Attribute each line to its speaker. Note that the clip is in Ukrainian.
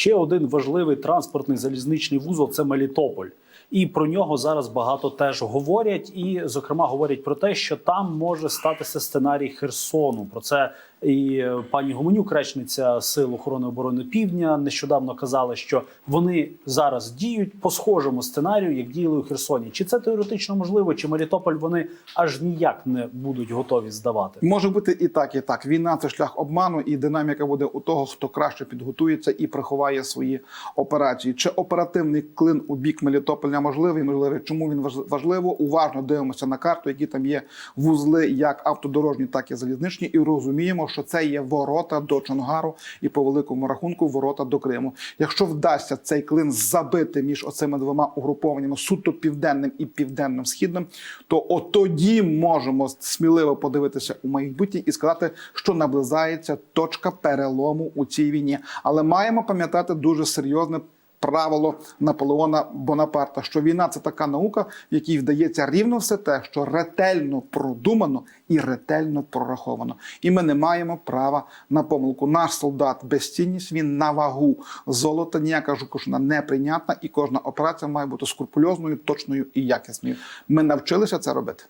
Speaker 1: ще один важливий транспортний залізничний вузол це Мелітополь. І про нього зараз багато теж говорять. І, зокрема, говорять про те, що там може статися сценарій Херсону. Про це і е, пані Гуменюк, речниця Сил охорони оборони Півдня, нещодавно казала, що вони зараз діють по схожому сценарію, як діяли у Херсоні. Чи це теоретично можливо, чи Мелітополь вони аж ніяк не будуть готові здавати?
Speaker 2: Може бути і так, і так. Війна це шлях обману, і динаміка буде у того, хто краще підготується і приховає свої операції. Чи оперативний клин у бік Мелітополя можливий? Можливий. Чому він важ- важливо? Уважно дивимося на карту, які там є вузли, як автодорожні, так і залізничні, і розуміємо, що це є ворота до Чонгару і по великому рахунку ворота до Криму. Якщо вдасться цей клин забити між оцими двома угрупованнями суто південним і південним східним, то от тоді можемо сміливо подивитися у майбутнє і сказати, що наближається точка перелому у цій війні. Але маємо пам'ятати дуже серйозне. Правило Наполеона Бонапарта, що війна це така наука, в якій вдається рівно все те, що ретельно продумано і ретельно прораховано. І ми не маємо права на помилку. Наш солдат безцінність, він на вагу золота. Ніяка жукушина неприйнятна, і кожна операція має бути скрупульозною, точною і якісною. Ми навчилися це робити.